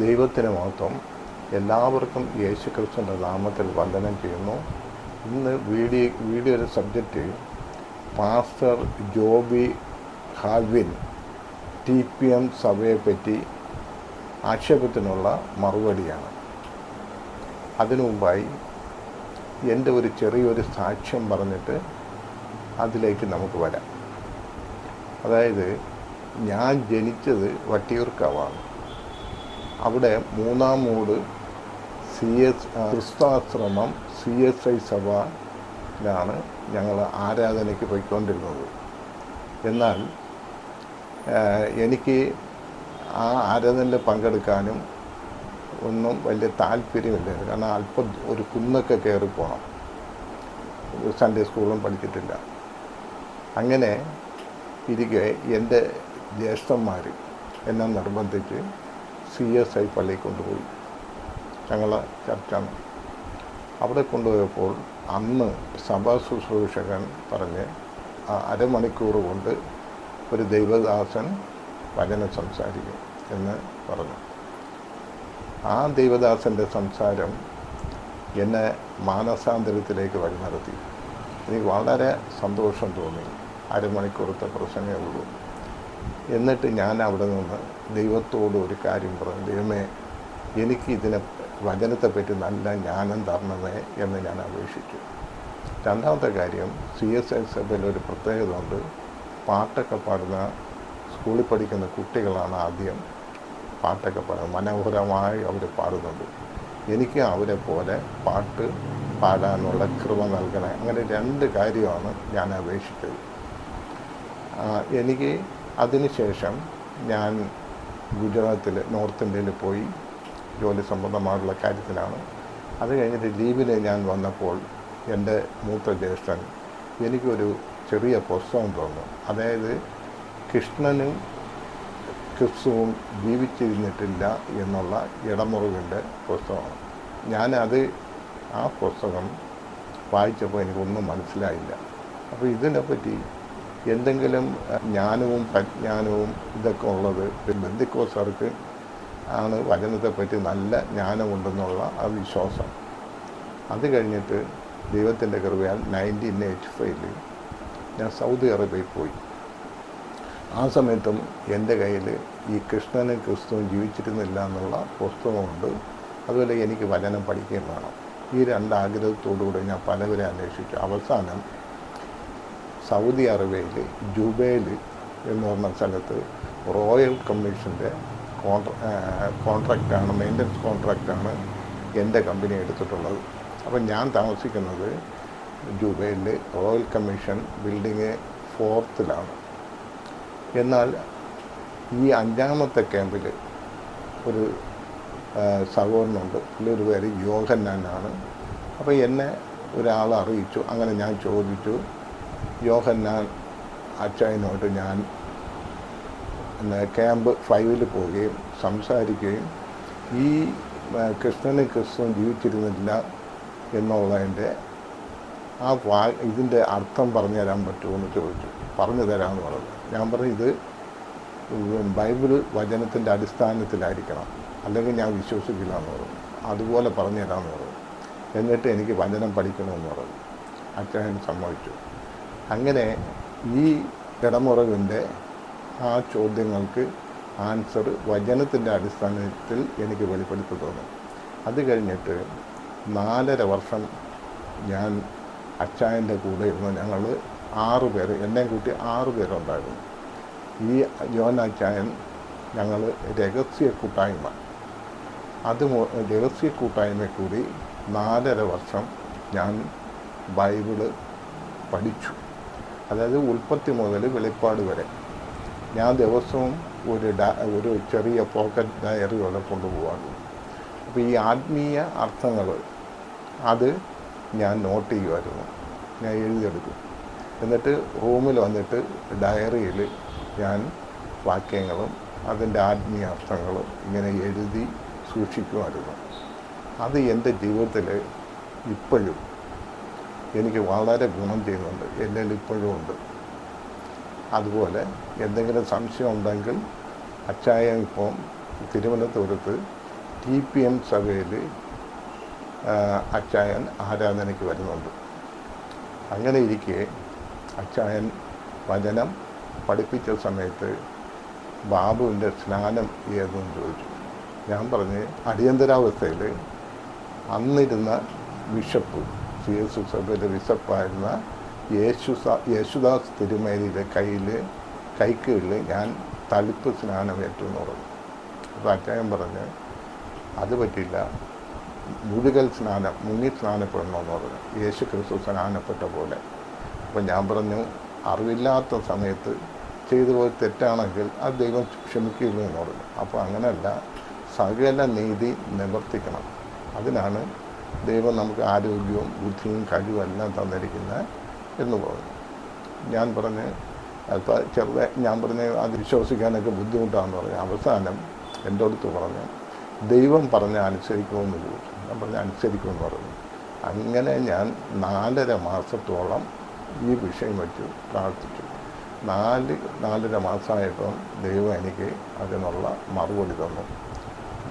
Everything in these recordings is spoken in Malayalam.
ദൈവത്തിന് മാത്രം എല്ലാവർക്കും യേശു ക്രിസ്തുവിന്റെ നാമത്തിൽ വന്ദനം ചെയ്യുന്നു. ഇന്ന് വീഡിയോ വീഡിയോയുടെ subject pastor Joby Halvin T P M സഭയെപ്പറ്റി ആക്ഷേപത്തിനുള്ള മറുപടിയാണ്. അതിനു മുമ്പായി എന്റെ ഒരു ചെറിയൊരു സാക്ഷ്യം പറഞ്ഞിട്ട് അതിലേക്ക് നമുക്ക് വരാം. അതായത് ഞാൻ ജനിച്ചത് വട്ടിയൂർക്കാവാണ്. അവിടെ മൂന്നാം മൂട് C S Kristhashramam C S I സഭയിലാണ് ഞങ്ങൾ ആരാധനയ്ക്ക് പോയിക്കൊണ്ടിരുന്നത്. എന്നാൽ എനിക്ക് ആ ആരാധനയിൽ പങ്കെടുക്കാനും ഒന്നും വലിയ താല്പര്യമില്ല. കാരണം അല്പം ഒരു കുന്നൊക്കെ കയറി പോകണം സൺഡേ സ്കൂളും പഠിച്ചിട്ടില്ല. അങ്ങനെ ഇരിക്കെ എന്റെ ജ്യേഷ്ഠന്മാർ എന്നെ നിർബന്ധിച്ച് സി എസ് ഐ പള്ളിയിൽ കൊണ്ടുപോയി. ഞങ്ങളെ ചർച്ചാണ്. അവിടെ കൊണ്ടുപോയപ്പോൾ അന്ന് സഭാ ശുശ്രൂഷകൻ പറഞ്ഞ് അരമണിക്കൂർ കൊണ്ട് ഒരു ദൈവദാസൻ വചനം സംസാരിക്കും എന്ന് പറഞ്ഞു. ആ ദൈവദാസന്റെ സംസാരം എന്നെ മാനസാന്തരത്തിലേക്ക് വഴി നടത്തി എനിക്ക് വളരെ സന്തോഷം തോന്നി. അരമണിക്കൂറത്തെ പ്രസംഗമേ ഉള്ളൂ. എന്നിട്ട് ഞാൻ അവിടെ നിന്ന് ദൈവത്തോട് ഒരു കാര്യം പറഞ്ഞു. ദൈവമേ എനിക്ക് ഇതിനെ വചനത്തെപ്പറ്റി നല്ല ജ്ഞാനം തരണമേ എന്ന് ഞാൻ അപേക്ഷിച്ചു. രണ്ടാമത്തെ കാര്യം സി എസ് ഐ സഭയിൽ ഒരു പ്രത്യേകത ഉണ്ട്. പാട്ടൊക്കെ പാടുന്ന സ്കൂളിൽ പഠിക്കുന്ന കുട്ടികളാണ് ആദ്യം. പാട്ടൊക്കെ പാടും. മനോഹരമായി അവർ പാടുന്നുണ്ട്. എനിക്ക് അവരെ പോലെ പാട്ട് പാടാനുള്ള കൃപ നൽകണേ. അങ്ങനെ രണ്ട് കാര്യമാണ് ഞാൻ അപേക്ഷിച്ചത്. എനിക്ക് അതിനുശേഷം ഞാൻ ഗുജറാത്തിൽ നോർത്ത് ഇന്ത്യയിൽ പോയി ജോലി സംബന്ധമായിട്ടുള്ള കാര്യത്തിലാണ്. അത് കഴിഞ്ഞിട്ട് ലീവിന് ഞാൻ വന്നപ്പോൾ എന്റെ മൂത്ത ജ്യേഷ്ഠൻ എനിക്കൊരു ചെറിയ പുസ്തകം തന്നു അതായത് കൃഷ്ണനും ക്രിസ്തുവും ജീവിച്ചിരുന്നിട്ടില്ല എന്നുള്ള ഇടമുറിവിന്റെ പുസ്തകമാണ്. ഞാനത് ആ പുസ്തകം വായിച്ചപ്പോൾ എനിക്കൊന്നും മനസ്സിലായില്ല. അപ്പോൾ ഇതിനെപ്പറ്റി എന്തെങ്കിലും ജ്ഞാനവും പ്രജ്ഞാനവും ഇതൊക്കെ ഉള്ളത് ബന്ധുക്കോസർക്ക് ആണ് വചനത്തെപ്പറ്റി നല്ല ജ്ഞാനമുണ്ടെന്നുള്ള ആ വിശ്വാസം. അത് കഴിഞ്ഞിട്ട് ദൈവത്തിന്റെ കൃപയാൽ നയന്റീൻ എയ്റ്റി ഫൈവിൽ ഞാൻ സൗദി അറേബ്യയിൽ പോയി. ആ സമയത്തും എന്റെ കയ്യിൽ ഈ കൃഷ്ണനും ക്രിസ്തുവും ജീവിച്ചിരുന്നില്ല എന്നുള്ള പുസ്തകമുണ്ട്. അതുപോലെ എനിക്ക് വചനം പഠിക്കുകയും വേണം. ഈ രണ്ട് ആഗ്രഹത്തോടുകൂടി ഞാൻ പലവരെ അന്വേഷിച്ചു. അവസാനം സൗദി അറേബ്യയിൽ ജുബേൽ എന്ന് പറഞ്ഞ സ്ഥലത്ത് റോയൽ കമ്മീഷന്റെ കോൺട്രാ കോൺട്രാക്റ്റാണ് മെയിന്റനൻസ് കോൺട്രാക്റ്റാണ് എന്റെ കമ്പനി എടുത്തിട്ടുള്ളത്. അപ്പം ഞാൻ താമസിക്കുന്നത് ജുബേലിൽ റോയൽ കമ്മീഷൻ ബിൽഡിങ് ഫോർത്തിലാണ്. എന്നാൽ ഈ അഞ്ചാമത്തെ ക്യാമ്പിൽ ഒരു സഹോദരനുണ്ട്. പുള്ളിയൊരു പേര് യോഹന്നാനാണ്. അപ്പോൾ എന്നെ ഒരാൾ അറിയിച്ചു. അങ്ങനെ ഞാൻ ചോദിച്ചു യോഹന്നാൻ അച്ചായനോട്ട് ഞാൻ ക്യാമ്പ് ഫൈവിൽ പോവുകയും സംസാരിക്കുകയും ഈ കൃഷ്ണനും ക്രിസ്തുവും ജീവിച്ചിരുന്നില്ല എന്നുള്ളതിന്റെ ആ വാ ഇതിന്റെ അർത്ഥം പറഞ്ഞു തരാൻ പറ്റുമോ എന്ന് ചോദിച്ചു. പറഞ്ഞു തരാമെന്ന് പറഞ്ഞു. ഞാൻ പറഞ്ഞു ഇത് ബൈബിൾ വചനത്തിന്റെ അടിസ്ഥാനത്തിലായിരിക്കണം. അല്ലെങ്കിൽ ഞാൻ വിശ്വസിക്കില്ല എന്ന് പറഞ്ഞു. അതുപോലെ പറഞ്ഞു തരാമെന്ന് പറഞ്ഞു. എന്നിട്ട് എനിക്ക് വചനം പഠിക്കണമെന്ന് പറഞ്ഞു. അച്ഛൻ സമ്മതിച്ചു. അങ്ങനെ ഈ ഇടമുറവിന്റെ ആ ചോദ്യങ്ങൾക്ക് ആൻസർ വചനത്തിന്റെ അടിസ്ഥാനത്തിൽ എനിക്ക് വെളിപ്പെടുത്തി തോന്നും. അത് കഴിഞ്ഞിട്ട് നാലര വർഷം ഞാൻ അച്ചായന്റെ കൂടെ ഇരുന്ന് ഞങ്ങൾ ആറ് പേര് എന്നെ കൂട്ടി ആറ് പേരുണ്ടായിരുന്നു. ഈ ജോൻ അച്ചായൻ ഞങ്ങൾ രഹസ്യ കൂട്ടായ്മ. അത് രഹസ്യ കൂട്ടായ്മ കൂടി നാലര വർഷം ഞാൻ ബൈബിൾ പഠിച്ചു. അതായത് ഉൽപ്പത്തി മുതൽ വെളിപ്പാട് വരെ. ഞാൻ ദിവസവും ഒരു ഡാ ഒരു ചെറിയ പോക്കറ്റ് ഡയറി പോലെ കൊണ്ടുപോകാറുണ്ട് അപ്പോൾ ഈ ആത്മീയ അർത്ഥങ്ങൾ അത് ഞാൻ നോട്ട് ചെയ്യുമായിരുന്നു ഞാൻ എഴുതിയെടുക്കും. എന്നിട്ട് റൂമിൽ വന്നിട്ട് ഡയറിയിൽ ഞാൻ വാക്യങ്ങളും അതിന്റെ ആത്മീയ അർത്ഥങ്ങളും ഇങ്ങനെ എഴുതി സൂക്ഷിക്കുമായിരുന്നു അത് എന്റെ ജീവിതത്തിൽ ഇപ്പോഴും എനിക്ക് വളരെ ഗുണം ചെയ്യുന്നുണ്ട്. എന്നിൽ ഇപ്പോഴും ഉണ്ട്. അതുപോലെ എന്തെങ്കിലും സംശയം ഉണ്ടെങ്കിൽ അച്ചായ ഇപ്പം തിരുവനന്തപുരത്ത് ടി പി എം സഭയിൽ അച്ചായൻ ആരാധനയ്ക്ക് വരുന്നുണ്ട്. അങ്ങനെ ഇരിക്കെ അച്ചായൻ വചനം പഠിപ്പിച്ച സമയത്ത് ബാബുവിന്റെ സ്നാനം ഏതെന്ന് ചോദിച്ചു. ഞാൻ പറഞ്ഞ് അടിയന്തരാവസ്ഥയിൽ അന്നിരുന്ന ബിഷപ്പ് സി എസ് സഭയിലെ ബിഷപ്പായിരുന്ന യേശു യേശുദാസ് തിരുമേനിയുടെ കയ്യിൽ കൈക്കീഴിൽ ഞാൻ തളിപ്പ് സ്നാനം ഏറ്റു എന്ന് പറഞ്ഞു. അപ്പോൾ അച്ചായൻ പറഞ്ഞ് അത് പറ്റില്ല മുഴുകൽ സ്നാനം മുങ്ങി സ്നാനപ്പെടണമെന്ന് പറഞ്ഞു. യേശു ക്രിസ്തു സ്നാനപ്പെട്ട പോലെ. അപ്പം ഞാൻ പറഞ്ഞു അറിവില്ലാത്ത സമയത്ത് ചെയ്തു പോയി തെറ്റാണെങ്കിൽ അത് ദൈവം ക്ഷമിക്കില്ല എന്ന് പറഞ്ഞു. അപ്പോൾ അങ്ങനെയല്ല സകല നീതി നിവർത്തിക്കണം. അതിനാണ് ദൈവം നമുക്ക് ആരോഗ്യവും ബുദ്ധിയും കഴിവും എല്ലാം തന്നിരിക്കുന്നത് എന്ന് പറഞ്ഞു. ഞാൻ പറഞ്ഞ് അപ്പോൾ ചെറുതായി ഞാൻ പറഞ്ഞ് അത് വിശ്വസിക്കാനൊക്കെ ബുദ്ധിമുട്ടാണെന്ന് പറഞ്ഞു. അവസാനം എന്റെ അടുത്ത് പറഞ്ഞു ദൈവം പറഞ്ഞ അനുസരിക്കുമെന്ന് ചോദിച്ചു. ഞാൻ പറഞ്ഞ അനുസരിക്കുമെന്ന് പറഞ്ഞു. അങ്ങനെ ഞാൻ നാലര മാസത്തോളം ഈ വിഷയം വെച്ച് പ്രാർത്ഥിച്ചു. നാല് നാലര മാസമായപ്പം ദൈവം എനിക്ക് അതിനുള്ള മറുപടി തന്നു.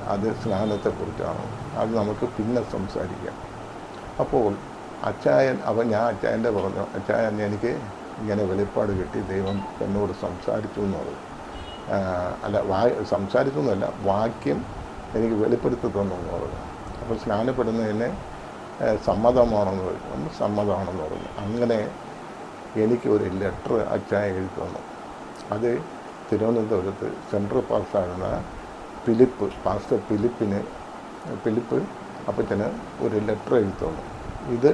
അത് സ്നാനത്തെക്കുറിച്ചാണ്. അത് നമുക്ക് പിന്നെ സംസാരിക്കാം. അപ്പോൾ അച്ചായൻ അപ്പം ഞാൻ അച്ചായന്റെ പറഞ്ഞു അച്ചായൻ എനിക്ക് ഇങ്ങനെ വെളിപ്പാട് കിട്ടി. ദൈവം എന്നോട് സംസാരിച്ചു എന്ന് പറഞ്ഞു. അല്ല വാ സംസാരിച്ചു എന്നല്ല വാക്യം എനിക്ക് വെളിപ്പെടുത്തി തന്നു എന്ന് പറഞ്ഞു. അപ്പോൾ സ്നാനപ്പെടുന്നതിന് സമ്മതമാണെന്ന് പറഞ്ഞു. സമ്മതമാണെന്ന് പറഞ്ഞു. അങ്ങനെ എനിക്ക് ഒരു ലെറ്റർ അച്ചായ എഴുതി തന്നു. അത് തിരുവനന്തപുരത്ത് സെൻട്രൽ പാസ്സായിരുന്ന ഫിലിപ്പ് പാസ്റ്റർ ഫിലിപ്പിന് ഫിലിപ്പ് അപ്പച്ചന് ഒരു ലെറ്റർ എഴുതി തന്നു. ഇത്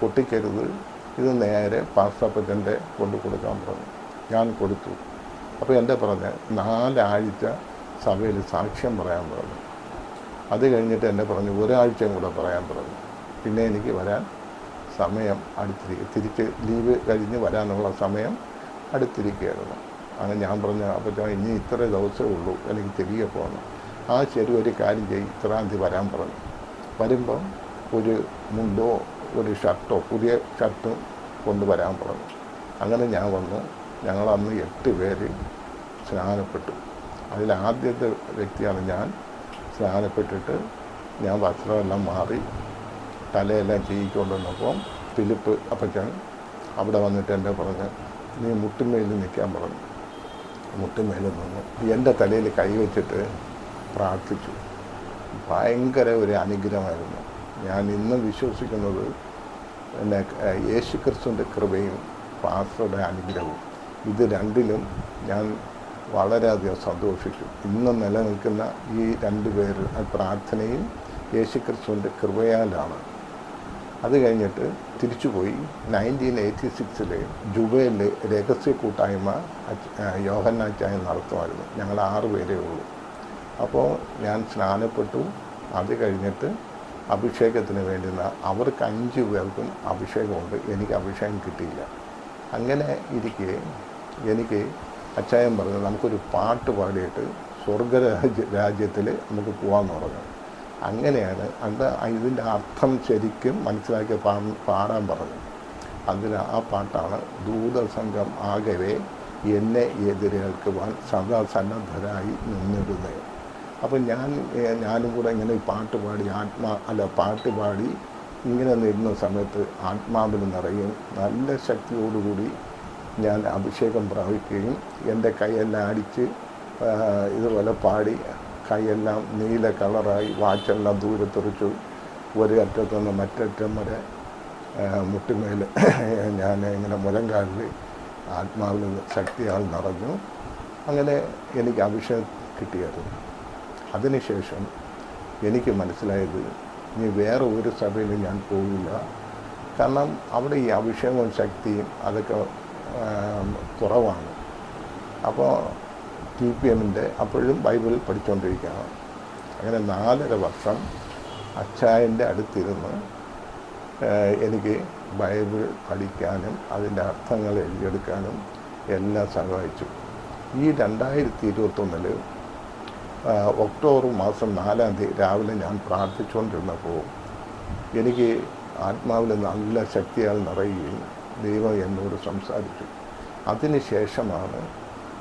പൊട്ടിക്കരുത് ഇത് നേരെ പാസ്റ്റപ്പച്ചന്റെ കൊണ്ട് കൊടുക്കാൻ പറഞ്ഞു. ഞാൻ കൊടുത്തു. അപ്പോൾ എന്റെ പറഞ്ഞ് നാലാഴ്ച സഭയിൽ സാക്ഷ്യം പറയാൻ പറഞ്ഞു. അത് കഴിഞ്ഞിട്ട് എന്നെ പറഞ്ഞു ഒരാഴ്ചയും കൂടെ പറയാൻ പറഞ്ഞു. പിന്നെ എനിക്ക് വരാൻ സമയം അടുത്തിരിക്കുക തിരിച്ച് ലീവ് കഴിഞ്ഞ് വരാനുള്ള സമയം അടുത്തിരിക്കുകയായിരുന്നു. അങ്ങനെ ഞാൻ പറഞ്ഞു അപ്പോൾ ഇനി ഇത്ര ദിവസമേ ഉള്ളൂ എനിക്ക് തിരികെ പോകണം ആ ശരി ഒരു കാര്യം ചെയ്യും ഇത്രാം തീയതി വരാൻ പറഞ്ഞു. വരുമ്പം ഒരു മുണ്ടോ ഒരു ഷർട്ടോ പുതിയ ഷർട്ടും കൊണ്ടുവരാൻ പറഞ്ഞു. അങ്ങനെ ഞാൻ വന്നു ഞങ്ങൾ അന്ന് എട്ട് പേര് സ്നാനപ്പെട്ടു. അതിലാദ്യത്തെ വ്യക്തിയാണ് ഞാൻ. സ്നാനപ്പെട്ടിട്ട് ഞാൻ വസ്ത്രമെല്ലാം മാറി തലയെല്ലാം ചെയ്യിക്കൊണ്ടുവന്നപ്പോൾ ഫിലിപ്പ് അപ്പച്ചൻ അവിടെ വന്നിട്ട് എന്നെ പറഞ്ഞ് നീ മുട്ടുമേലിൽ നിൽക്കാൻ പറഞ്ഞു. മുട്ടുമേലിൽ നിന്നു. എന്റെ തലയിൽ കൈവച്ചിട്ട് പ്രാർത്ഥിച്ചു. ഭയങ്കര ഒരു അനുഗ്രഹമായിരുന്നു. ഞാൻ ഇന്ന് വിശ്വസിക്കുന്നത് എന്നെ യേശു ക്രിസ്തുവിന്റെ കൃപയും പാസ്റ്ററുടെ അനുഗ്രഹവും. ഇത് രണ്ടിലും ഞാൻ വളരെയധികം സന്തോഷിക്കും. ഇന്ന് നിലനിൽക്കുന്ന ഈ രണ്ട് പേര് പ്രാർത്ഥനയും യേശു ക്രിസ്തുവിന്റെ കൃപയാലാണ്. അത് കഴിഞ്ഞിട്ട് തിരിച്ചുപോയി നയന്റീൻ എയ്റ്റി സിക്സിലെ ജുബയിലെ രഹസ്യ കൂട്ടായ്മ യോഹന്നാച്ചായ നടത്തുമായിരുന്നു. ഞങ്ങൾ ആറ് പേരേ ഉള്ളൂ. അപ്പോൾ ഞാൻ സ്നാനപ്പെട്ടു. അത് കഴിഞ്ഞിട്ട് അഭിഷേകത്തിന് വേണ്ടി അവർക്ക് അഞ്ച് പേർക്കും അഭിഷേകമുണ്ട്. എനിക്ക് അഭിഷേകം കിട്ടിയില്ല. അങ്ങനെ ഇരിക്കെ എനിക്ക് അച്ചായൻ പറഞ്ഞു നമുക്കൊരു പാട്ട് പാടിയിട്ട് സ്വർഗരാജ്യ രാജ്യത്തിൽ നമുക്ക് പോകാമെന്ന് പറഞ്ഞു. അങ്ങനെയാണ് അത് ഇതിന്റെ അർത്ഥം ശരിക്കും മനസ്സിലാക്കി പാടാൻ പറഞ്ഞു അതിൽ ആ പാട്ടാണ് ദൂതസംഘം ആകവേ എന്നെ എതിരേൽക്കുവാൻ സദാ സന്നദ്ധരായി നിന്നിരുന്നത് അപ്പം ഞാൻ ഞാനും കൂടെ ഇങ്ങനെ പാട്ട് പാടി ആത്മാ അല്ല പാട്ട് പാടി ഇങ്ങനെ നിന്ന സമയത്ത് ആത്മാവിൽ നിറയും നല്ല ശക്തിയോടുകൂടി ഞാൻ അഭിഷേകം പ്രാപിക്കുകയും എന്റെ കൈയെല്ലാം അടിച്ച് ഇതുപോലെ പാടി കൈയെല്ലാം നീല കളറായി വാച്ചെല്ലാം ദൂരെ തെറിച്ചു ഒരു അറ്റത്തു നിന്ന് മറ്ററ്റം വരെ മുട്ടിമേൽ ഞാൻ ഇങ്ങനെ മുലങ്കാലിൽ ആത്മാവിൽ ശക്തിയാൽ നിറഞ്ഞു. അങ്ങനെ എനിക്ക് അഭിഷേകം കിട്ടിയായിരുന്നു. അതിനുശേഷം എനിക്ക് മനസ്സിലായത് ഇനി വേറെ ഒരു സഭയിലും ഞാൻ പോകില്ല കാരണം അവിടെ ഈ അഭിഷേകവും ശക്തിയും അതൊക്കെ കുറവാണ്. അപ്പോൾ ടി പി എമ്മിന്റെ അപ്പോഴും ബൈബിൾ പഠിച്ചുകൊണ്ടിരിക്കുകയാണ് അങ്ങനെ നാലര വർഷം അച്ചായന്റെ അടുത്തിരുന്ന് എനിക്ക് ബൈബിൾ പഠിക്കാനും അതിന്റെ അർത്ഥങ്ങൾ എഴുതിയെടുക്കാനും എല്ലാം സഹായിച്ചു. ഈ രണ്ടായിരത്തി ഇരുപത്തൊന്നിൽ ഒക്ടോബർ മാസം നാലാം തീയതി രാവിലെ ഞാൻ പ്രാർത്ഥിച്ചുകൊണ്ടിരുന്നപ്പോൾ എനിക്ക് ആത്മാവിൽ നല്ല ശക്തിയാൽ നിറയുകയും ദൈവം എന്നോട് സംസാരിച്ചു. അതിനുശേഷമാണ്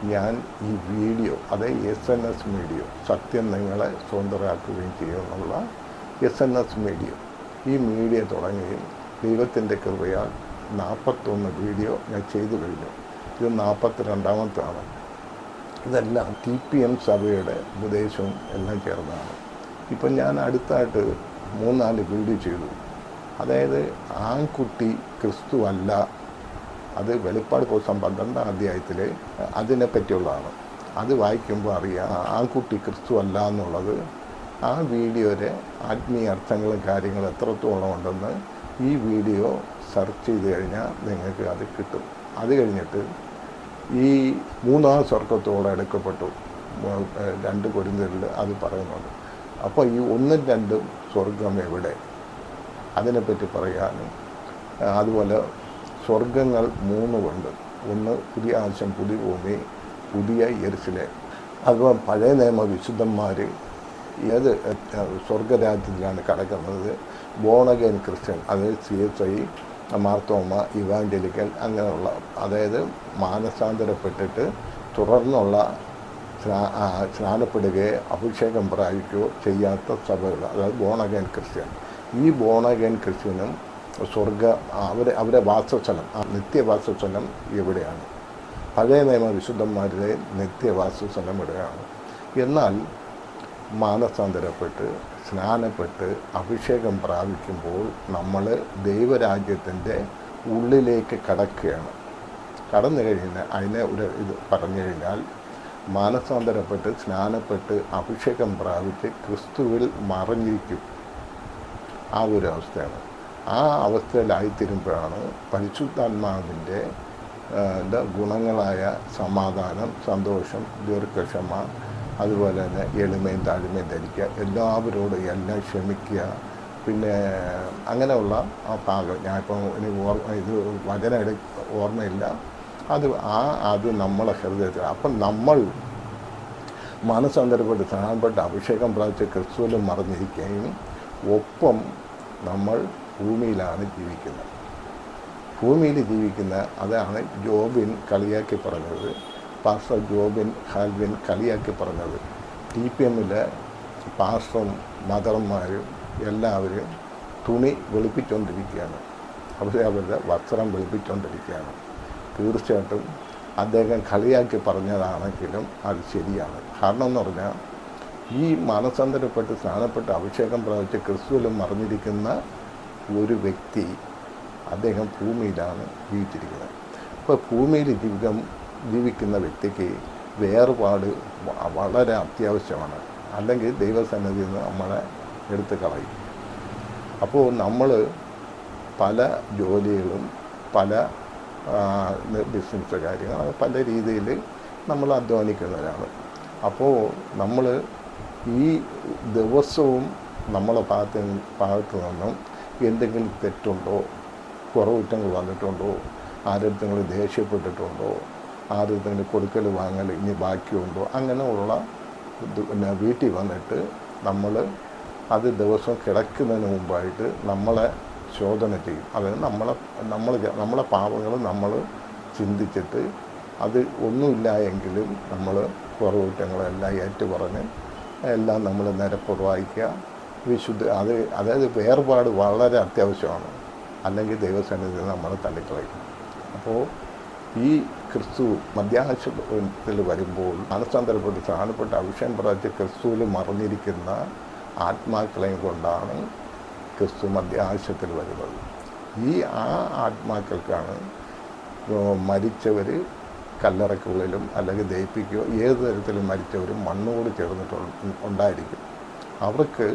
ഞാൻ ഈ വീഡിയോ അതായത് എസ് എൻ എസ് മീഡിയോ സത്യം നിങ്ങളെ സ്വന്തമാക്കുകയും ചെയ്യുമെന്നുള്ള എസ് എൻ എസ് മീഡിയോ ഈ മീഡിയ തുടങ്ങുകയും ദൈവത്തിന്റെ കൃപയാൽ നാൽപ്പത്തൊന്ന് വീഡിയോ ഞാൻ ചെയ്തു കഴിഞ്ഞു. ഇത് നാൽപ്പത്തി രണ്ടാമത്താണ് ഇതെല്ലാം ടി പി എം സഭയുടെ ഉപദേശവും എല്ലാം ചേർന്നതാണ്. ഇപ്പം ഞാൻ അടുത്തായിട്ട് മൂന്നാൽ വീഡിയോ ചെയ്തു. അതായത് ആൺകുട്ടി ക്രിസ്തു അല്ല അത് വെളിപ്പാട് പുസ്തകം പന്ത്രണ്ടാം അധ്യായത്തിൽ അതിനെ പറ്റിയുള്ളതാണ് അത് വായിക്കുമ്പോൾ അറിയാം ആൺകുട്ടി ക്രിസ്തു അല്ല എന്നുള്ളത് ആ വീഡിയോയുടെ ആത്മീയ അർത്ഥങ്ങളും കാര്യങ്ങളും എത്രത്തോളം ഉണ്ടെന്ന് ഈ വീഡിയോ സെർച്ച് ചെയ്ത് കഴിഞ്ഞാൽ നിങ്ങൾക്ക് അത് കിട്ടും. അത് കഴിഞ്ഞിട്ട് ഈ മൂന്നാം സ്വർഗത്തോടെ എടുക്കപ്പെട്ടു. രണ്ട് കൊരിന്തലിൽ അത് പറയുന്നുണ്ട്. അപ്പോൾ ഈ ഒന്നും രണ്ടും സ്വർഗം എവിടെ? അതിനെപ്പറ്റി പറയാനും അതുപോലെ സ്വർഗങ്ങൾ മൂന്നുമുണ്ട് ഒന്ന് പുതിയ ആശം പുതിയ ഭൂമി പുതിയ യെരുസലേ അതുപോലെ പഴയ നിയമ വിശുദ്ധന്മാർ ഏത് സ്വർഗരാജ്യത്തിലാണ് കിടക്കുന്നത്? ബോണഗൻ ക്രിസ്ത്യൻ അതായത് C S I Marthoma evangelical അങ്ങനെയുള്ള അതായത് മാനസാന്തരപ്പെട്ടിട്ട് തുടർന്നുള്ള സ്നാ- സ്നാനപ്പെടുകയോ അഭിഷേകം പ്രാപിക്കുകയോ ചെയ്യാത്ത സഭകൾ അതായത് ബോണഗൻ ക്രിസ്ത്യൻ. ഈ ബോണഗൻ ക്രിസ്ത്യനും സ്വർഗ അവരെ അവരെ വാസസ്ഥലം ആ നിത്യവാസസ്ഥലം എവിടെയാണ്? പഴയ നിയമ വിശുദ്ധന്മാരുടെ നിത്യവാസസ്ഥലം എവിടെയാണ്? എന്നാൽ മാനസാന്തരപ്പെട്ട് സ്നാനപ്പെട്ട് അഭിഷേകം പ്രാപിക്കുമ്പോൾ നമ്മൾ ദൈവരാജ്യത്തിന്റെ ഉള്ളിലേക്ക് കടക്കുകയാണ്. കടന്നു കഴിഞ്ഞാൽ അതിനെ ഒരു ഇത് പറഞ്ഞു കഴിഞ്ഞാൽ മാനസാന്തരപ്പെട്ട് സ്നാനപ്പെട്ട് അഭിഷേകം പ്രാപിച്ച് ക്രിസ്തുവിൽ മറിഞ്ഞിരിക്കും. ആ ഒരു അവസ്ഥയാണ് ആ അവസ്ഥയിലായിത്തീരുമ്പോഴാണ് പരിശുദ്ധാത്മാവിന്റെ ഗുണങ്ങളായ സമാധാനം സന്തോഷം ദീർഘക്ഷമ അതുപോലെ തന്നെ എളിമയും താഴ്മയും ധരിക്കുക എല്ലാവരോടും എല്ലാം ക്ഷമിക്കുക. പിന്നെ അങ്ങനെയുള്ള ആ ഭാഗം ഞാനിപ്പോൾ ഇനി ഓർമ്മ ഇത് വചന ഓർമ്മയില്ല. അത് ആ അത് നമ്മളെ ഹൃദയത്തിൽ അപ്പം നമ്മൾ മനസ്സന്തരപ്പെട്ട് സ്നാനപ്പെട്ട് അഭിഷേകം പ്രാപിച്ച ക്രിസ്തുവിൽ മറിഞ്ഞിരിക്കുകയും ഒപ്പം നമ്മൾ ഭൂമിയിലാണ് ജീവിക്കുന്നത്. ഭൂമിയിൽ ജീവിക്കുന്ന അതാണ് ജോബിൻ കളിയാക്കി പറഞ്ഞത്. പാസ്റ്റർ ജോബിൻ ഹാൽവിൻ കളിയാക്കി പറഞ്ഞത്. ടി പി എമ്മിലെ പാസ്റ്ററും മദർമാരും എല്ലാവരും തുണി വെളുപ്പിച്ചുകൊണ്ടിരിക്കുകയാണ് അവരെ അവരുടെ വസ്ത്രം വെളുപ്പിച്ചുകൊണ്ടിരിക്കുകയാണ് തീർച്ചയായിട്ടും അദ്ദേഹം കളിയാക്കി പറഞ്ഞതാണെങ്കിലും അത് ശരിയാണ്. കാരണം എന്ന് പറഞ്ഞാൽ ഈ മാനസാന്തരപ്പെട്ട് സ്നാനപ്പെട്ട് അഭിഷേകം പ്രാപിച്ച ക്രിസ്തുവിലും മറിഞ്ഞിരിക്കുന്ന ഒരു വ്യക്തി അദ്ദേഹം ഭൂമിയിലാണ് ജീവിച്ചിരിക്കുന്നത്. അപ്പോൾ ഭൂമിയിൽ ജീവിതം ജീവിക്കുന്ന വ്യക്തിക്ക് വേർപാട് വളരെ അത്യാവശ്യമാണ്. അല്ലെങ്കിൽ ദൈവസന്നിധിയിൽ നിന്ന് നമ്മളെ എടുത്ത് കളയും. അപ്പോൾ നമ്മൾ പല ജോലികളും പല ബിസിനസ് കാര്യങ്ങളും പല രീതിയിൽ നമ്മൾ അധ്വാനിക്കുന്നവരാണ്. അപ്പോൾ നമ്മൾ ഈ ദിവസവും നമ്മളെ ഭാഗത്ത് ഭാഗത്ത് നിന്നും എന്തെങ്കിലും തെറ്റുണ്ടോ കുറവുറ്റങ്ങൾ വന്നിട്ടുണ്ടോ ആരെടുത്തെങ്കിലും ദേഷ്യപ്പെട്ടിട്ടുണ്ടോ ആരെടുത്തെങ്കിലും കൊടുക്കൽ വാങ്ങൽ ഇനി ബാക്കിയുണ്ടോ അങ്ങനെയുള്ള പിന്നെ വീട്ടിൽ വന്നിട്ട് നമ്മൾ അത് ദിവസം കിടക്കുന്നതിന് മുമ്പായിട്ട് നമ്മളെ ശോധന ചെയ്യും. അതായത് നമ്മളെ നമ്മൾ നമ്മളെ പാപങ്ങൾ നമ്മൾ ചിന്തിച്ചിട്ട് അത് ഒന്നുമില്ല എങ്കിലും നമ്മൾ കുറവുറ്റങ്ങളെല്ലാം ഏറ്റുപറഞ്ഞ് എല്ലാം നമ്മൾ നിരപ്പുറവായിക്കുക വിശുദ്ധ അത് അതായത് വേർപാട് വളരെ അത്യാവശ്യമാണ്. അല്ലെങ്കിൽ ദൈവസന്നിധി നമ്മൾ തള്ളിക്കളയും. അപ്പോൾ ഈ ക്രിസ്തു മധ്യാശത്തിൽ വരുമ്പോൾ മനസ്സാന്തരപ്പെട്ട് സ്ഥാനപ്പെട്ട് അഭിഷേകം പ്രാപിച്ച ക്രിസ്തുവിൽ മറിഞ്ഞിരിക്കുന്ന ആത്മാക്കളെയും കൊണ്ടാണ് ക്രിസ്തു മധ്യാശത്തിൽ വരുന്നത്. ഈ ആ ആത്മാക്കൾക്കാണ് മരിച്ചവർ കല്ലറക്കുള്ളിലും അല്ലെങ്കിൽ ദയിപ്പിക്കുകയോ ഏത് തരത്തിലും മരിച്ചവരും മണ്ണോട് ചേർന്നിട്ട് ഉണ്ടായിരിക്കും. അവർക്ക്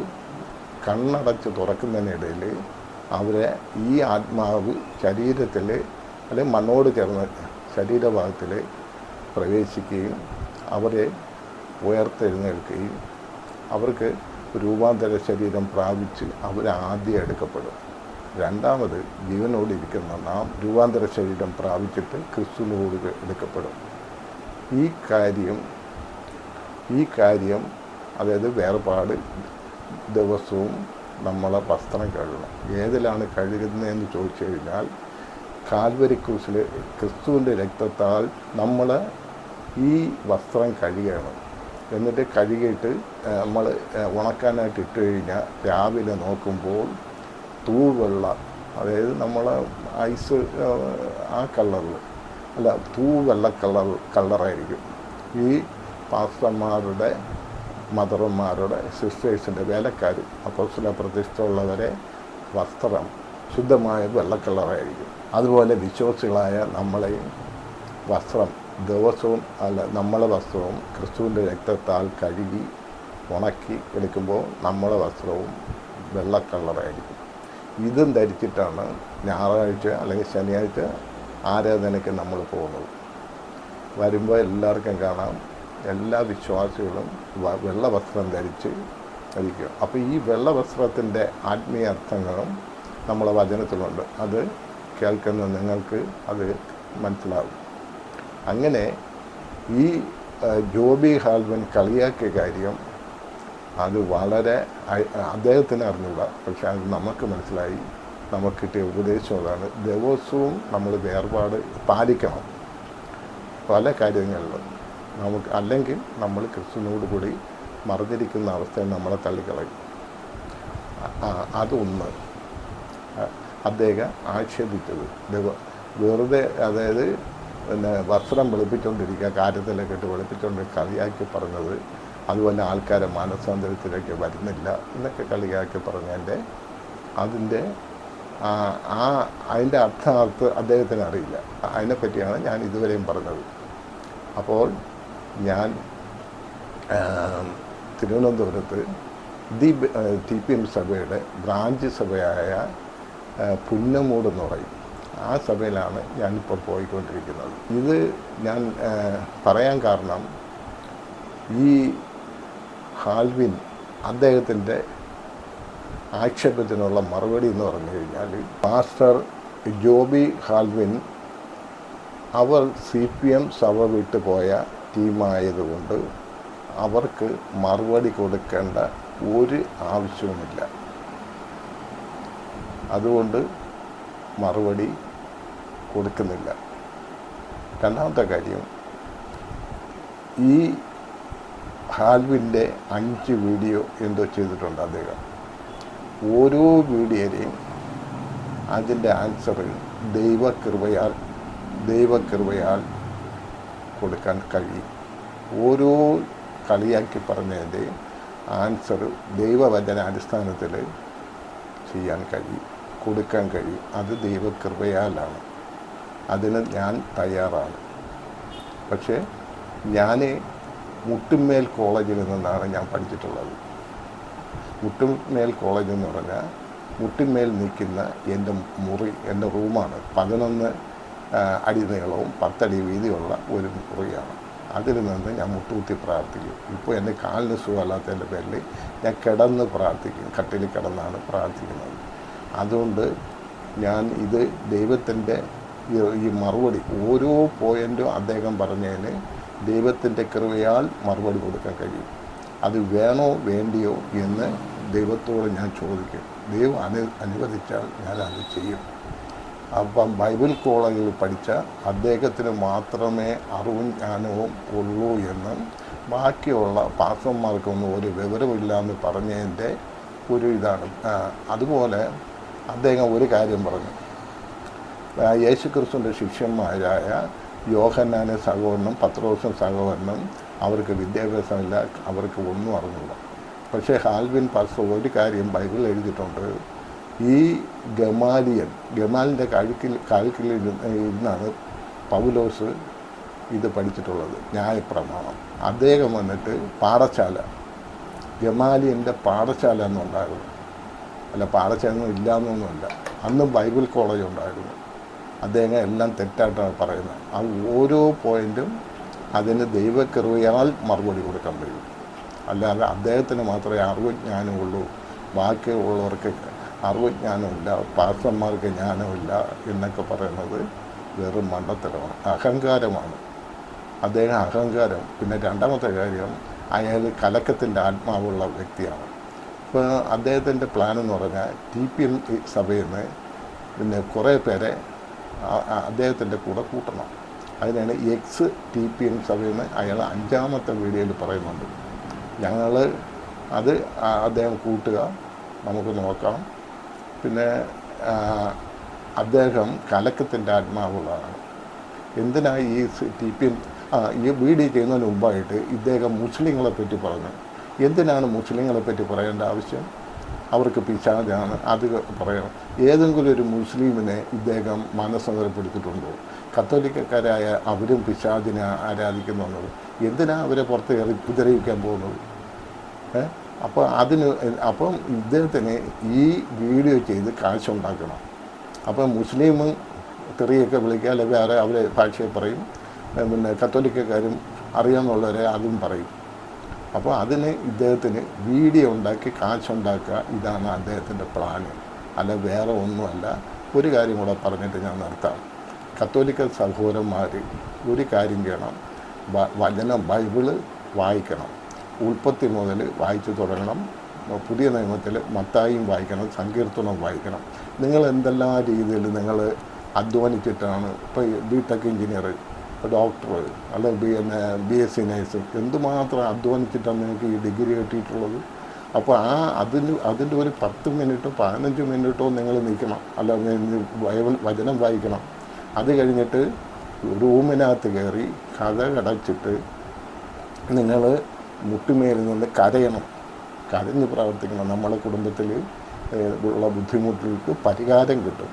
കണ്ണടച്ച് തുറക്കുന്നതിനിടയിൽ അവരെ ഈ ആത്മാവ് ശരീരത്തിൽ അല്ലെങ്കിൽ മണ്ണോട് ചേർന്ന് ശരീരഭാഗത്തിൽ പ്രവേശിക്കുകയും അവരെ ഉയർത്തെഴുന്നേൽക്കുകയും അവർക്ക് രൂപാന്തര ശരീരം പ്രാപിച്ച് അവരാദ്യം എടുക്കപ്പെടും. രണ്ടാമത് ജീവനോട് ഇരിക്കുന്ന നാം രൂപാന്തര ശരീരം പ്രാപിച്ചിട്ട് ക്രിസ്തുവിനോട് എടുക്കപ്പെടും. ഈ കാര്യം ഈ കാര്യം അതായത് വേർപാട് ദിവസവും നമ്മളെ വസ്ത്രം കഴുകണം. ഏതിലാണ് കഴുകുന്നതെന്ന് ചോദിച്ചു കഴിഞ്ഞാൽ കാൽവരി ക്രൂസിൽ ക്രിസ്തുവിന്റെ രക്തത്താൽ നമ്മൾ ഈ വസ്ത്രം കഴുകണം. എന്നിട്ട് കഴുകിയിട്ട് നമ്മൾ ഉണക്കാനായിട്ട് ഇട്ട് കഴിഞ്ഞാൽ രാവിലെ നോക്കുമ്പോൾ തൂവെള്ള അതായത് നമ്മൾ ഐസ് ആ കളറിൽ അല്ല തൂവെള്ള കളർ കളറായിരിക്കും. ഈ പാസ്റ്റർമാരുടെ മദർമാരുടെ സിസ്റ്റേഴ്സിന്റെ വേലക്കാർ അപ്പോസ്തല പ്രതിഷ്ഠ ഉള്ളവരെ വസ്ത്രം ശുദ്ധമായ വെള്ള കളറായിരിക്കും. അതുപോലെ വിശ്വാസികളായ നമ്മളെയും വസ്ത്രം ദിവസവും അല്ല നമ്മളെ വസ്ത്രവും ക്രിസ്തുവിന്റെ രക്തത്താൽ കഴുകി ഉണക്കി എടുക്കുമ്പോൾ നമ്മളെ വസ്ത്രവും വെള്ള കളറായിരിക്കും. ഇതും ധരിച്ചിട്ടാണ് ഞായറാഴ്ച അല്ലെങ്കിൽ ശനിയാഴ്ച ആരാധനയ്ക്ക് നമ്മൾ പോകുന്നത്. വരുമ്പോൾ എല്ലാവർക്കും കാണാം. എല്ലാ വിശ്വാസികളും വെള്ള വസ്ത്രം ധരിച്ച് ധരിക്കും അപ്പോൾ ഈ വെള്ള വസ്ത്രത്തിന്റെ ആത്മീയ അർത്ഥങ്ങളും നമ്മളെ വചനത്തിലുണ്ട്. അത് കേൾക്കുന്ന നിങ്ങൾക്ക് അത് മനസ്സിലാകും അങ്ങനെ ഈ ജോബി ഹാൽവൻ കളിയാക്കിയ കാര്യം അത് വളരെ അദ്ദേഹത്തിന് അറിഞ്ഞുകൂടാ പക്ഷെ അത് നമുക്ക് മനസ്സിലായി. നമുക്ക് കിട്ടിയ ഉപദേശം അതാണ് ദിവസവും നമ്മൾ വേർപാട് പാലിക്കണം. പല കാര്യങ്ങളിലും നമുക്ക് അല്ലെങ്കിൽ നമ്മൾ ക്രിസ്തുവിനോട് കൂടി മറിഞ്ഞിരിക്കുന്ന അവസ്ഥയെ നമ്മളെ തള്ളിക്കളയും. അതൊന്ന്. അദ്ദേഹം ആക്ഷേപിച്ചത്. വെറുതെ അതായത് പിന്നെ വസ്ത്രം വെളുപ്പിച്ചുകൊണ്ടിരിക്കുക കാര്യത്തിലൊക്കെ ഇട്ട് വെളുപ്പിച്ചുകൊണ്ട് കളിയാക്കി പറഞ്ഞത് അതുപോലെ ആൾക്കാരെ മാനസാന്തരത്തിലേക്ക് വരുന്നില്ല എന്നൊക്കെ കളിയാക്കി പറഞ്ഞതിന്റെ അതിന്റെ ആ അതിന്റെ അർത്ഥാർത്ഥ അദ്ദേഹത്തിന് അറിയില്ല. അതിനെപ്പറ്റിയാണ് ഞാൻ ഇതുവരെയും പറഞ്ഞത്. അപ്പോൾ ഞാൻ തിരുവനന്തപുരത്ത് ദി ടി പി എം സഭയുടെ ബ്രാഞ്ച് സഭയായ പുന്നമൂട് എന്ന് പറയും. ആ സഭയിലാണ് ഞാനിപ്പോൾ പോയിക്കൊണ്ടിരിക്കുന്നത്. ഇത് ഞാൻ പറയാൻ കാരണം ഈ ഹാൽവിൻ അദ്ദേഹത്തിന്റെ ആക്ഷേപത്തിനുള്ള മറുപടി എന്ന് പറഞ്ഞു കഴിഞ്ഞാൽ മാസ്റ്റർ ജോബി ഹാൽവിൻ അവർ സി പി എം സഭ വിട്ടു പോയ ടീമായതുകൊണ്ട് അവർക്ക് മറുപടി കൊടുക്കേണ്ട ഒരു ആവശ്യവുമില്ല. അതുകൊണ്ട് മറുപടി കൊടുക്കുന്നില്ല. രണ്ടാമത്തെ കാര്യം ഈ ഹാൽവിന്റെ അഞ്ച് വീഡിയോ എന്തോ ചെയ്തിട്ടുണ്ട് അദ്ദേഹം. ഓരോ വീഡിയോയിലെയും അതിന്റെ ആൻസർ ദൈവകൃപയാൽ ദൈവകൃപയാൽ കൊടുക്കാൻ കഴിയും. ഓരോ കളിയാക്കി പറഞ്ഞതിന്റെ ആൻസർ ദൈവവചന അടിസ്ഥാനത്തിൽ ചെയ്യാൻ കഴിയും കൊടുക്കാൻ കഴിയും. അത് ദൈവകൃപയാലാണ്. അതിന് ഞാൻ തയ്യാറാണ്. പക്ഷേ ഞാൻ മുട്ടുമേൽ കോളേജിൽ നിന്നാണ് ഞാൻ പഠിച്ചിട്ടുള്ളത്. മുട്ടുമേൽ കോളേജ് എന്ന് പറഞ്ഞാൽ മുട്ടിന്മേൽ നിൽക്കുന്ന എന്റെ മുറി എന്റെ റൂമാണ്. പതിനൊന്ന് അടി നീളവും പത്തടി വീതിയുള്ള ഒരു മുറിയാണ്. അതിൽ നിന്ന് ഞാൻ മുട്ടുകുത്തി പ്രാർത്ഥിക്കും. ഇപ്പോൾ എന്റെ കാലിന് സുഖമല്ലാത്തതിന്റെ പേരിൽ ഞാൻ കിടന്ന് പ്രാർത്ഥിക്കും. കട്ടിൽ കിടന്നാണ് പ്രാർത്ഥിക്കുന്നത്. അതുകൊണ്ട് ഞാൻ ഇത് ദൈവത്തിന്റെ ഈ മറുപടി ഓരോ പോയിന്റും അദ്ദേഹം പറഞ്ഞതിന് ദൈവത്തിന്റെ കൃപയാൽ മറുപടി കൊടുക്കാൻ കഴിയും. അത് വേണോ വേണ്ടിയോ എന്ന് ദൈവത്തോട് ഞാൻ ചോദിക്കും. ദൈവം അനു അനുവദിച്ചാൽ ഞാൻ അത് ചെയ്യും. അപ്പം ബൈബിൾ കോളേജിൽ പഠിച്ച അദ്ദേഹത്തിന് മാത്രമേ അറിവും ജ്ഞാനവും ഉള്ളൂ എന്നും ബാക്കിയുള്ള പാസ്റ്റർമാർക്കൊന്നും ഒരു വിവരമില്ല എന്ന് പറഞ്ഞതിന്റെ ഒരു ഇതാണ്. അതുപോലെ അദ്ദേഹം ഒരു കാര്യം പറഞ്ഞു. യേശുക്രിസ്തുവിന്റെ ശിഷ്യന്മാരായ യോഹന്നാന് സഹോദരനും പത്രോസും സഹോദരനും അവർക്ക് വിദ്യാഭ്യാസമില്ല അവർക്ക് ഒന്നും അറിഞ്ഞില്ല. പക്ഷേ ഹാൽവിൻ പാസ്റ്റർ ഒരു കാര്യം ബൈബിൾ എഴുതിയിട്ടുണ്ട്. ഈ ഗമാലിയൻ ഗമാലിന്റെ കഴുക്കിൽ കാൽക്കിൽ ഇരുന്ന് ഇരുന്നാണ് പൗലോസ് ഇത് പഠിച്ചിട്ടുള്ളത് ന്യായപ്രമാണം. അദ്ദേഹം വന്നിട്ട് പാറശാല ഗമാലിയന്റെ പാറശാല എന്നുണ്ടായിരുന്നു. അല്ല പാറശാല ഇല്ലാന്നൊന്നുമില്ല അന്ന് ബൈബിൾ കോളേജ് ഉണ്ടായിരുന്നു. അദ്ദേഹം എല്ലാം തെറ്റായിട്ടാണ് പറയുന്നത്. ആ ഓരോ പോയിന്റും അതിന് ദൈവകൃപയാൽ മറുപടി കൊടുക്കാൻ കഴിയും. അല്ലാതെ അദ്ദേഹത്തിന് മാത്രമേ അറിവുജ്ഞാനമുള്ളൂ ബാക്കിയുള്ളവർക്ക് അറിവുജ്ഞാനമില്ല പാസ്റ്റർമാർക്ക് ജ്ഞാനമില്ല എന്നൊക്കെ പറയുന്നത് വെറും മണ്ടത്തരമാണ്. അഹങ്കാരമാണ്. അദ്ദേഹം അഹങ്കാരം. പിന്നെ രണ്ടാമത്തെ കാര്യം അയാൾ കലക്കത്തിന്റെ ആത്മാവുള്ള വ്യക്തിയാണ്. അപ്പോൾ അദ്ദേഹത്തിന്റെ പ്ലാൻ എന്ന് പറഞ്ഞാൽ ടി പി എം സഭയിൽ നിന്ന് പിന്നെ കുറേ പേരെ അദ്ദേഹത്തിന്റെ കൂടെ കൂട്ടണം. അതിനാണ് എക്സ് ടി പി എം സഭയെന്ന് അയാൾ അഞ്ചാമത്തെ വീഡിയോയിൽ പറയുന്നുണ്ട്. ഞങ്ങൾ അത് അദ്ദേഹം കൂട്ടുക. നമുക്ക് നോക്കാം. പിന്നെ അദ്ദേഹം കലക്കത്തിന്റെ ആത്മാവുള്ളതാണ്. എന്തിനാ ഈ ടി പി എം ഈ വീഡിയോ ചെയ്യുന്നതിന് മുമ്പായിട്ട് ഇദ്ദേഹം മുസ്ലിങ്ങളെ പറ്റി പറഞ്ഞു. എന്തിനാണ് മുസ്ലിങ്ങളെ പറ്റി പറയേണ്ട ആവശ്യം? അവർക്ക് പിശാചാണ്. അത് പറയണം. ഏതെങ്കിലും ഒരു മുസ്ലിമിനെ ഇദ്ദേഹം മനസ്സങ്കരപ്പെടുത്തിയിട്ടുണ്ടോ കത്തോലിക്കക്കാരായ അവരും പിശാചിനെ ആരാധിക്കുന്നുള്ളത്. എന്തിനാ അവരെ പുറത്ത് കയറി ഉപദ്രവിക്കാൻ പോകുന്നത്? ഏ? അപ്പോൾ അതിന് അപ്പം ഇദ്ദേഹത്തിന് ഈ വീഡിയോ ചെയ്ത് കാശുണ്ടാക്കണം. അപ്പം മുസ്ലിം തെറിയൊക്കെ വിളിക്കുക അല്ലെങ്കിൽ വേറെ അവരെ ഭാഷയെ പറയും. പിന്നെ കത്തോലിക്കക്കാരും അറിയാമെന്നുള്ളവരെ അതും പറയും. അപ്പോൾ അതിന് ഇദ്ദേഹത്തിന് വീഡിയോ ഉണ്ടാക്കി കാശുണ്ടാക്കുക ഇതാണ് അദ്ദേഹത്തിന്റെ പ്ലാന് അല്ല വേറെ ഒന്നുമല്ല. ഒരു കാര്യം കൂടെ പറഞ്ഞിട്ട് ഞാൻ നിർത്താം. കത്തോലിക്ക സഹോദരന്മാർ ഒരു കാര്യം ചെയ്യണം. വചന ബൈബിൾ വായിക്കണം. ഉൽപ്പത്തി മുതൽ വായിച്ചു തുടങ്ങണം. പുതിയ നിയമത്തിൽ മത്തായും വായിക്കണം സങ്കീർത്തനം വായിക്കണം. നിങ്ങൾ എന്തെല്ലാം രീതിയിൽ നിങ്ങൾ അധ്വാനിച്ചിട്ടാണ് ഇപ്പോൾ ബി ടെക് എഞ്ചിനീയർ ഡോക്ടർ അല്ലെങ്കിൽ ബി എന്നെ ബി എസ് സി നേഴ്സ്. എന്തുമാത്രം അധ്വാനിച്ചിട്ടാണ് നിങ്ങൾക്ക് ഈ ഡിഗ്രി കിട്ടിയിട്ടുള്ളത്? അപ്പോൾ ആ അതിന് അതിന്റെ ഒരു പത്ത് മിനിറ്റോ പതിനഞ്ച് മിനിറ്റോ നിങ്ങൾ നിൽക്കണം. അല്ല വചനം വായിക്കണം. അത് കഴിഞ്ഞിട്ട് റൂമിനകത്ത് കയറി കഥ കടച്ചിട്ട് നിങ്ങൾ മുട്ടുമേലിൽ നിന്ന് കരയണം. കരഞ്ഞ് പ്രവർത്തിക്കണം. നമ്മളെ കുടുംബത്തിൽ ഉള്ള ബുദ്ധിമുട്ടുകൾക്ക് പരിഹാരം കിട്ടും.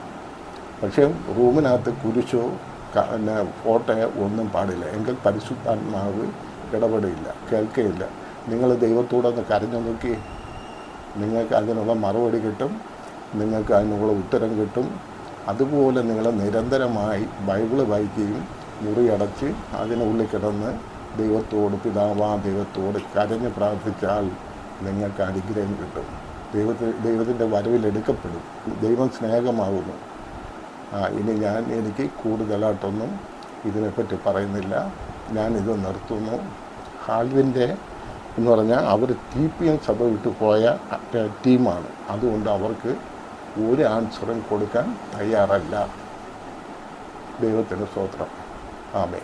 പക്ഷേ റൂമിനകത്ത് കുരിശോ പിന്നെ കോട്ടയെ ഒന്നും പാടില്ല. എങ്കിൽ പരിശുദ്ധാത്മാവ് ഇടപെടില്ല കേൾക്കുകയില്ല നിങ്ങൾ ദൈവത്തോടൊന്ന് കരഞ്ഞു നോക്കി. നിങ്ങൾക്ക് അതിനുള്ള മറുപടി കിട്ടും. നിങ്ങൾക്ക് അതിനുള്ള ഉത്തരം കിട്ടും. അതുപോലെ നിങ്ങൾ നിരന്തരമായി ബൈബിൾ വായിക്കുകയും മുറിയടച്ച് അതിനുള്ളിൽ കിടന്ന് ദൈവത്തോട് പിതാവാ ദൈവത്തോട് കരഞ്ഞ് പ്രാർത്ഥിച്ചാൽ നിങ്ങൾക്ക് അനുഗ്രഹം കിട്ടും. ദൈവത്തിൽ ദൈവത്തിന്റെ വരവിൽ എടുക്കപ്പെടും. ദൈവം സ്നേഹമാകുന്നു. ഇനി ഞാൻ എനിക്ക് കൂടുതലായിട്ടൊന്നും ഇതിനെപ്പറ്റി പറയുന്നില്ല. ഞാനിത് നിർത്തുന്നു. ഹാൽവിന്റെ എന്ന് പറഞ്ഞാൽ അവർ ടി പി എം സഭ വിട്ടു പോയ ടീമാണ്. അതുകൊണ്ട് അവർക്ക് ഒരു ആൻസറും കൊടുക്കാൻ തയ്യാറല്ല. ദൈവത്തിന്റെ സ്തോത്രം. ആമേ